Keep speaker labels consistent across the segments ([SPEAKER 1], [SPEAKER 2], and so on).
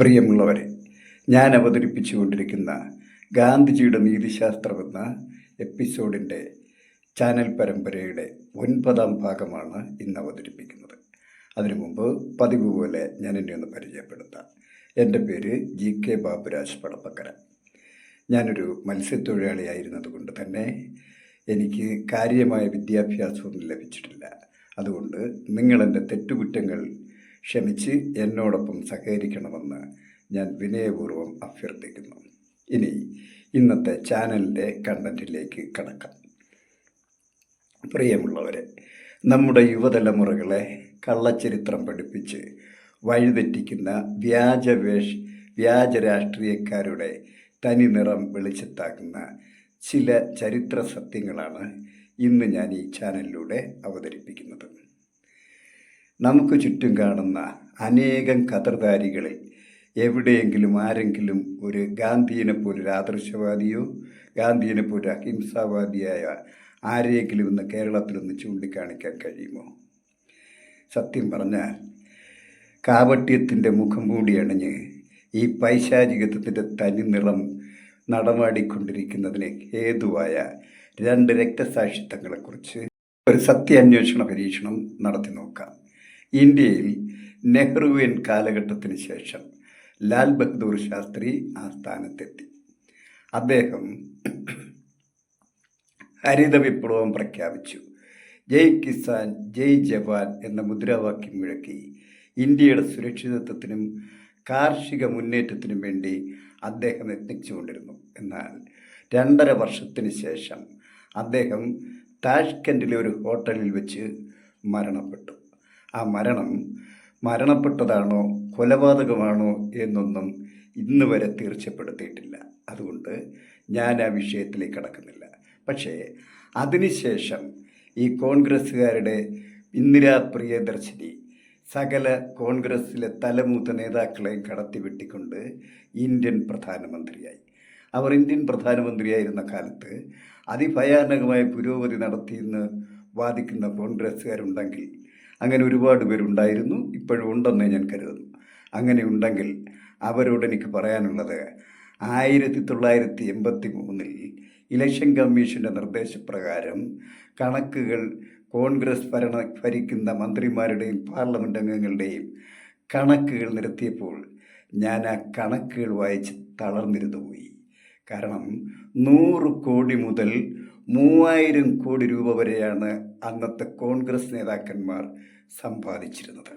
[SPEAKER 1] പ്രിയമുള്ളവരെ ഞാൻ അവതരിപ്പിച്ചുകൊണ്ടിരിക്കുന്ന ഗാന്ധിജിയുടെ നീതിശാസ്ത്രം എന്ന എപ്പിസോഡിന്റെ ചാനൽ പരമ്പരയുടെ ഒൻപതാം ഭാഗമാണ് ഇന്ന് അവതരിപ്പിക്കുന്നത്. അതിനു മുമ്പ് പതിവ് പോലെ ഞാൻ എന്നെ ഒന്ന് പരിചയപ്പെടുത്താം. എന്റെ പേര് ജി കെ ബാബുരാജ് പടപ്പക്കര. ഞാനൊരു മത്സ്യത്തൊഴിലാളിയായിരുന്നത് കൊണ്ട് തന്നെ എനിക്ക് കാര്യമായ വിദ്യാഭ്യാസമൊന്നും ലഭിച്ചിട്ടില്ല. അതുകൊണ്ട് നിങ്ങളെന്റെ തെറ്റുകുറ്റങ്ങൾ ക്ഷമിച്ച് എന്നോടൊപ്പം സഹകരിക്കണമെന്ന് ഞാൻ വിനയപൂർവം അഭ്യർത്ഥിക്കുന്നു. ഇനി ഇന്നത്തെ ചാനലിന്റെ കണ്ടന്റിലേക്ക് കടക്കാം. പ്രിയമുള്ളവരെ നമ്മുടെ യുവതലമുറകളെ കള്ളച്ചരിത്രം പഠിപ്പിച്ച് വഴിതെറ്റിക്കുന്ന വ്യാജവേഷ് വ്യാജ രാഷ്ട്രീയക്കാരുടെ തനി നിറം വെളിച്ചത്താക്കുന്ന ചില ചരിത്ര സത്യങ്ങളാണ് ഇന്ന് ഞാൻ ഈ ചാനലിലൂടെ അവതരിപ്പിക്കുന്നത്. നമുക്ക് ചുറ്റും കാണുന്ന അനേകം കതർധാരികളെ എവിടെയെങ്കിലും ആരെങ്കിലും ഒരു ഗാന്ധിയനെ പോലൊരു ആദർശവാദിയോ ഗാന്ധിയനെ പോലൊരു അഹിംസാവാദിയായ ആരെയെങ്കിലും ഇന്ന് കേരളത്തിലൊന്ന് ചൂണ്ടിക്കാണിക്കാൻ കഴിയുമോ? സത്യം പറഞ്ഞാൽ കാപട്യത്തിന്റെ മുഖം മൂടി അണിഞ്ഞ് ഈ പൈശാചികത്വത്തിന്റെ തനി നിറം നടമാടിക്കൊണ്ടിരിക്കുന്നതിന് ഹേതുവായ രണ്ട് രക്തസാക്ഷിത്വങ്ങളെക്കുറിച്ച് ഒരു സത്യാന്വേഷണ പരീക്ഷണം നടത്തി നോക്കാം. ഇന്ത്യയിൽ നെഹ്റുവിൻ കാലഘട്ടത്തിന് ശേഷം ലാൽ ബഹദൂർ ശാസ്ത്രി ആ സ്ഥാനത്തെത്തി അദ്ദേഹം ഹരിത വിപ്ലവം പ്രഖ്യാപിച്ചു. ജയ് കിസാൻ ജയ് ജവാൻ എന്ന മുദ്രാവാക്യം മുഴക്കി ഇന്ത്യയുടെ സുരക്ഷിതത്വത്തിനും കാർഷിക മുന്നേറ്റത്തിനും വേണ്ടി അദ്ദേഹം യത്നിച്ചുകൊണ്ടിരുന്നു. എന്നാൽ രണ്ടര വർഷത്തിന് ശേഷം അദ്ദേഹം താഷ്കൻഡിലെ ഒരു ഹോട്ടലിൽ വെച്ച് മരണപ്പെട്ടു. ആ മരണം മരണപ്പെട്ടതാണോ കൊലപാതകമാണോ എന്നൊന്നും ഇന്ന് വരെ തീർച്ചപ്പെടുത്തിയിട്ടില്ല. അതുകൊണ്ട് ഞാൻ ആ വിഷയത്തിലേക്ക് കടക്കുന്നില്ല. പക്ഷേ അതിനുശേഷം ഈ കോൺഗ്രസ്സുകാരുടെ ഇന്ദിരാ പ്രിയദർശിനി സകല കോൺഗ്രസ്സിലെ തലമൂത്ത നേതാക്കളെയും കടത്തിവെട്ടിക്കൊണ്ട് ഇന്ത്യൻ പ്രധാനമന്ത്രിയായി. അവർ ഇന്ത്യൻ പ്രധാനമന്ത്രിയായിരുന്ന കാലത്ത് അതിഭയാനകമായ പുരോഗതി നടത്തിയെന്ന് വാദിക്കുന്ന കോൺഗ്രസ്സുകാരുണ്ടെങ്കിൽ അങ്ങനെ ഒരുപാട് പേരുണ്ടായിരുന്നു ഇപ്പോഴും ഉണ്ടെന്നേ ഞാൻ കരുതുന്നു. അങ്ങനെ ഉണ്ടെങ്കിൽ അവരോട് എനിക്ക് പറയാനുള്ളത് ആയിരത്തി തൊള്ളായിരത്തി എൺപത്തി മൂന്നിൽ ഇലക്ഷൻ കമ്മീഷന്റെ നിർദ്ദേശപ്രകാരം കണക്കുകൾ കോൺഗ്രസ് ഭരണ ഭരിക്കുന്ന മന്ത്രിമാരുടെയും പാർലമെന്റ് അംഗങ്ങളുടെയും കണക്കുകൾ നിരത്തിയപ്പോൾ ഞാൻ ആ കണക്കുകൾ വായിച്ച് തളർന്നിരുന്നു പോയി. കാരണം നൂറ് കോടി മുതൽ മൂവായിരം കോടി രൂപ വരെയാണ് അന്നത്തെ കോൺഗ്രസ് നേതാക്കന്മാർ സമ്പാദിച്ചിരുന്നത്.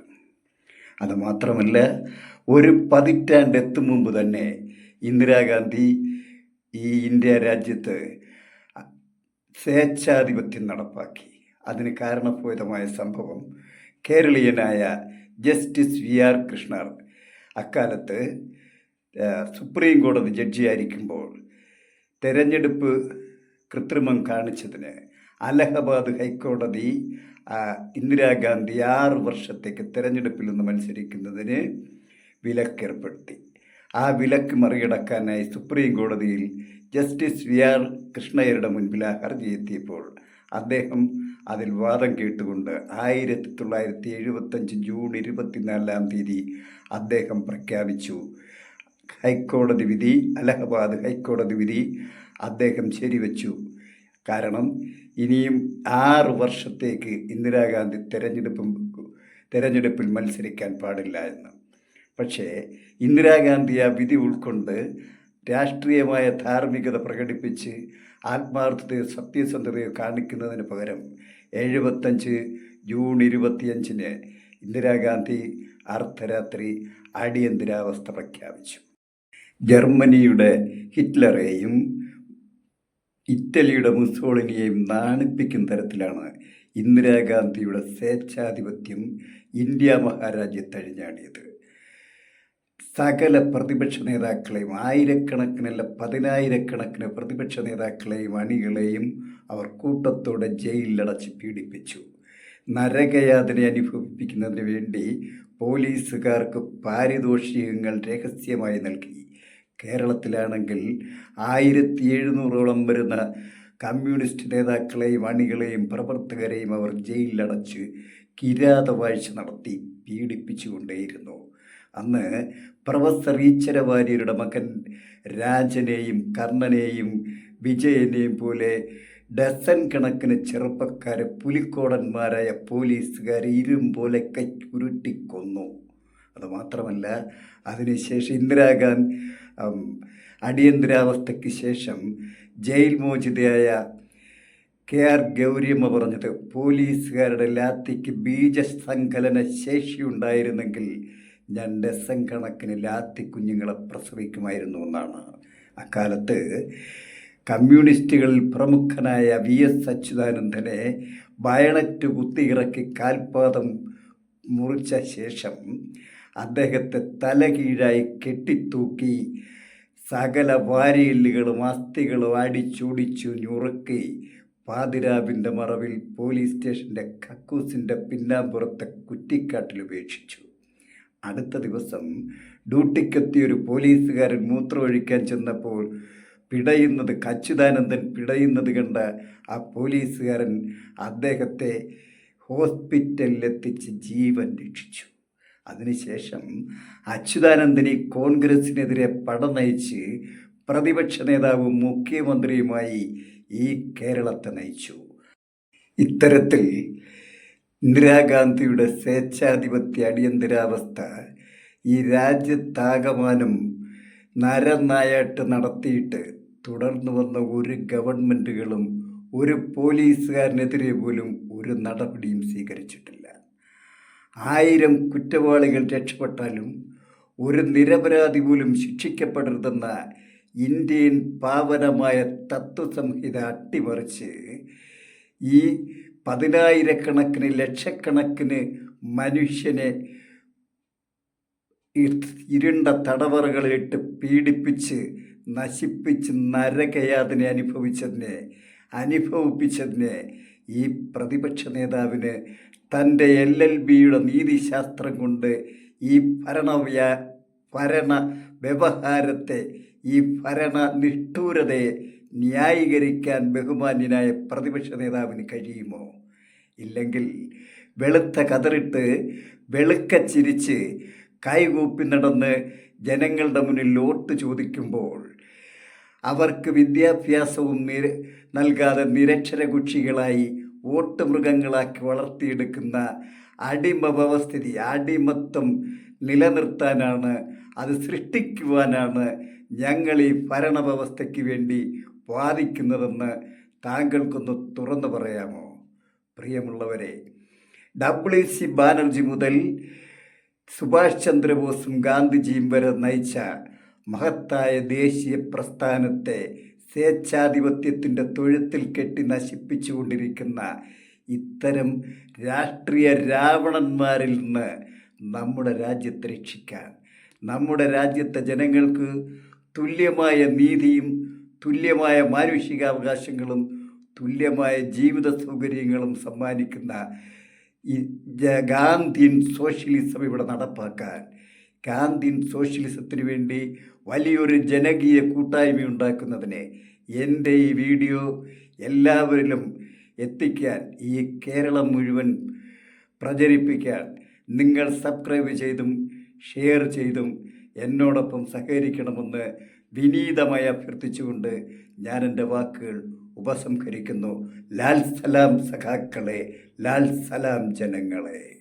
[SPEAKER 1] അതുമാത്രമല്ല ഒരു പതിറ്റാണ്ട് എത്തും മുമ്പ് തന്നെ ഇന്ദിരാഗാന്ധി ഈ ഇന്ത്യ രാജ്യത്ത് സ്വേച്ഛാധിപത്യം നടപ്പാക്കി. അതിന് കാരണഭൂതമായ സംഭവം കേരളീയനായ ജസ്റ്റിസ് വി ആർ കൃഷ്ണർ അക്കാലത്ത് സുപ്രീം കോടതി ജഡ്ജിയായിരിക്കുമ്പോൾ തെരഞ്ഞെടുപ്പ് കൃത്രിമം കാണിച്ചതിന് അലഹബാദ് ഹൈക്കോടതി ഇന്ദിരാഗാന്ധി ആറ് വർഷത്തേക്ക് തെരഞ്ഞെടുപ്പിൽ നിന്ന് മത്സരിക്കുന്നതിന് വിലക്കേർപ്പെടുത്തി. ആ വിലക്ക് മറികടക്കാനായി സുപ്രീം കോടതിയിൽ ജസ്റ്റിസ് വി ആർ കൃഷ്ണയ്യരുടെ മുൻപിൽ ആ ഹർജി എത്തിയപ്പോൾ അദ്ദേഹം അതിൽ വാദം കേട്ടുകൊണ്ട് ആയിരത്തി തൊള്ളായിരത്തി എഴുപത്തഞ്ച് ജൂൺ ഇരുപത്തിനാലാം തീയതി അദ്ദേഹം പ്രഖ്യാപിച്ചു. ഹൈക്കോടതി വിധി അലഹബാദ് ഹൈക്കോടതി വിധി അദ്ദേഹം ശരിവെച്ചു. കാരണം ഇനിയും ആറ് വർഷത്തേക്ക് ഇന്ദിരാഗാന്ധി തെരഞ്ഞെടുപ്പും തെരഞ്ഞെടുപ്പിൽ മത്സരിക്കാൻ പാടില്ല എന്ന്. പക്ഷേ ഇന്ദിരാഗാന്ധി ആ വിധി ഉൾക്കൊണ്ട് രാഷ്ട്രീയമായ ധാർമ്മികത പ്രകടിപ്പിച്ച് ആത്മാർത്ഥതയോ സത്യസന്ധതയോ കാണിക്കുന്നതിന് പകരം എഴുപത്തഞ്ച് ജൂൺ ഇരുപത്തിയഞ്ചിന് ഇന്ദിരാഗാന്ധി അർദ്ധരാത്രി അടിയന്തരാവസ്ഥ പ്രഖ്യാപിച്ചു. ജർമ്മനിയുടെ ഹിറ്റ്ലറെയും ഇറ്റലിയുടെ മുസോളിനിയെയും നാണിപ്പിക്കുന്ന തരത്തിലാണ് ഇന്ദിരാഗാന്ധിയുടെ സ്വേച്ഛാധിപത്യം ഇന്ത്യ മഹാരാജ്യത്ത് അഴിഞ്ഞാടിയത്. സകല പ്രതിപക്ഷ നേതാക്കളെയും ആയിരക്കണക്കിനല്ല പതിനായിരക്കണക്കിന് പ്രതിപക്ഷ നേതാക്കളെയും അണികളെയും അവർ കൂട്ടത്തോടെ ജയിലിലടച്ച് പീഡിപ്പിച്ചു. നരകയാതന അനുഭവിപ്പിക്കുന്നതിന് വേണ്ടി പോലീസുകാർക്ക് പാരിതോഷികങ്ങൾ രഹസ്യമായി നൽകി. കേരളത്തിലാണെങ്കിൽ ആയിരത്തി എഴുന്നൂറോളം വരുന്ന കമ്മ്യൂണിസ്റ്റ് നേതാക്കളെയും അണികളെയും പ്രവർത്തകരെയും അവർ ജയിലിലടച്ച് കിരാതവാഴ്ച നടത്തി പീഡിപ്പിച്ചുകൊണ്ടേയിരുന്നു. അന്ന് പ്രൊഫസർ ഈശ്വരവാര്യരുടെ മകൻ രാജനെയും കർണനെയും വിജയനെയും പോലെ ഡസൻ കണക്കിന് ചെറുപ്പക്കാരെ പുലിക്കോടന്മാരായ പോലീസുകാർ ഇരുമ്പോലെ കൈ ഉരുട്ടിക്കൊന്നു. അതുമാത്രമല്ല അതിനുശേഷം ഇന്ദിരാഗാന്ധി അടിയന്തരാവസ്ഥയ്ക്ക് ശേഷം ജയിൽ മോചിതയായ കെ ആർ ഗൗരിയമ്മ പറഞ്ഞത് പോലീസുകാരുടെ ലാത്തിക്ക് ബീജസങ്കലന ശേഷിയുണ്ടായിരുന്നെങ്കിൽ ഞാൻ ഡസൻ കണക്കിന് ലാത്തി കുഞ്ഞുങ്ങളെ പ്രസവിക്കുമായിരുന്നു എന്നാണ്. അക്കാലത്ത് കമ്മ്യൂണിസ്റ്റുകളിൽ പ്രമുഖനായ വി എസ് അച്യുതാനന്ദനെ ബയണറ്റ് കുത്തിയിറക്കി കാൽപാദം മുറിച്ച ശേഷം അദ്ദേഹത്തെ തലകീഴായി കെട്ടിത്തൂക്കി. സകല വാരിയെല്ലുകളും അസ്ഥികളും അടിച്ചൊടിച്ചു ഞുറുക്കി. പാതിരാവിന്റെ മറവിൽ പോലീസ് സ്റ്റേഷന്റെ കക്കൂസിന്റെ പിന്നാമ്പുറത്തെ കുറ്റിക്കാട്ടിൽ ഉപേക്ഷിച്ചു. അടുത്ത ദിവസം ഡ്യൂട്ടിക്കെത്തിയ ഒരു പോലീസുകാരൻ മൂത്രമൊഴിക്കാൻ ചെന്നപ്പോൾ പിടയുന്നത് അച്യുതാനന്ദൻ പിടയുന്നത് കണ്ട ആ പോലീസുകാരൻ അദ്ദേഹത്തെ ഹോസ്പിറ്റലിലെത്തിച്ച് ജീവൻ രക്ഷിച്ചു. അതിനുശേഷം അച്യുതാനന്ദൻ ഈ കോൺഗ്രസിനെതിരെ പടം നയിച്ച് പ്രതിപക്ഷ നേതാവും മുഖ്യമന്ത്രിയുമായി ഈ കേരളത്തെ നയിച്ചു. ഇത്തരത്തിൽ ഇന്ദിരാഗാന്ധിയുടെ സ്വേച്ഛാധിപത്യ അടിയന്തരാവസ്ഥ ഈ രാജ്യത്താകമാനം നരനായാട്ട് നടത്തിയിട്ട് തുടർന്നു വന്ന ഒരു ഗവൺമെന്റുകളും ഒരു പോലീസുകാരനെതിരെ പോലും ഒരു നടപടിയും സ്വീകരിച്ചിട്ടില്ല. ആയിരം കുറ്റവാളികൾ രക്ഷപ്പെട്ടാലും ഒരു നിരപരാധി പോലും ശിക്ഷിക്കപ്പെടരുതെന്ന ഇന്ത്യൻ പാവനമായ തത്വസംഹിത അട്ടിമറിച്ച് ഈ പതിനായിരക്കണക്കിന് ലക്ഷക്കണക്കിന് മനുഷ്യനെ ഇരുണ്ട തടവറകളിലിട്ട് പീഡിപ്പിച്ച് നശിപ്പിച്ച് നരകയാതനെ അനുഭവിച്ചതിനെ അനുഭവിപ്പിച്ചതിനെ ഈ പ്രതിപക്ഷ നേതാവിന് തന്റെ എൽ എൽ ബിയുടെ നീതിശാസ്ത്രം കൊണ്ട് ഈ ഭരണവ്യ ഭരണ വ്യവഹാരത്തെ ഈ ഭരണ നിഷ്ഠൂരതയെ ന്യായീകരിക്കാൻ ബഹുമാന്യനായ പ്രതിപക്ഷ നേതാവിന് കഴിയുമോ? ഇല്ലെങ്കിൽ വെളുത്ത കതറിട്ട് വെളുക്ക ചിരിച്ച് കൈകൂപ്പി നടന്ന് ജനങ്ങളുടെ മുന്നിൽ വോട്ട് ചോദിക്കുമ്പോൾ അവർക്ക് വിദ്യാഭ്യാസവും നിര നൽകാതെ നിരക്ഷര കുക്ഷികളായി വോട്ട് മൃഗങ്ങളാക്കി വളർത്തിയെടുക്കുന്ന അടിമ വ്യവസ്ഥിതി അടിമത്വം നിലനിർത്താനാണ് അത് സൃഷ്ടിക്കുവാനാണ് ഞങ്ങൾ ഈ ഭരണ വ്യവസ്ഥയ്ക്ക് വേണ്ടി വാദിക്കുന്നതെന്ന് താങ്കൾക്കൊന്ന് തുറന്നു പറയാമോ? പ്രിയമുള്ളവരെ ഡബ്ല്യു സി ബാനർജി മുതൽ സുഭാഷ് ചന്ദ്രബോസും ഗാന്ധിജിയും വരെ നയിച്ച മഹത്തായ ദേശീയ പ്രസ്ഥാനത്തെ സ്വേച്ഛാധിപത്യത്തിന്റെ തൊഴുത്തിൽ കെട്ടി നശിപ്പിച്ചുകൊണ്ടിരിക്കുന്ന ഇത്തരം രാഷ്ട്രീയ രാവണന്മാരിൽ നിന്ന് നമ്മുടെ രാജ്യത്തെ രക്ഷിക്കാൻ നമ്മുടെ രാജ്യത്തെ ജനങ്ങൾക്ക് തുല്യമായ നീതിയും തുല്യമായ മാനുഷികാവകാശങ്ങളും തുല്യമായ ജീവിത സൗകര്യങ്ങളും സമ്മാനിക്കുന്ന ഈ ഗാന്ധിയൻ സോഷ്യലിസം ഇവിടെ നടപ്പാക്കാൻ ഗാന്ധിയൻ സോഷ്യലിസത്തിനു വേണ്ടി വലിയൊരു ജനകീയ കൂട്ടായ്മ ഉണ്ടാക്കുന്നതിന് എന്റെ ഈ വീഡിയോ എല്ലാവരിലും എത്തിക്കാൻ ഈ കേരളം മുഴുവൻ പ്രചരിപ്പിക്കാൻ നിങ്ങൾ സബ്സ്ക്രൈബ് ചെയ്തും ഷെയർ ചെയ്തും എന്നോടൊപ്പം സഹകരിക്കണമെന്ന് വിനീതമായി അഭ്യർത്ഥിച്ചുകൊണ്ട് ഞാൻ എന്റെ വാക്കുകൾ ഉപസംഹരിക്കുന്നു. ലാൽ സലാം സഖാക്കളെ ലാൽ സലാം ജനങ്ങളെ.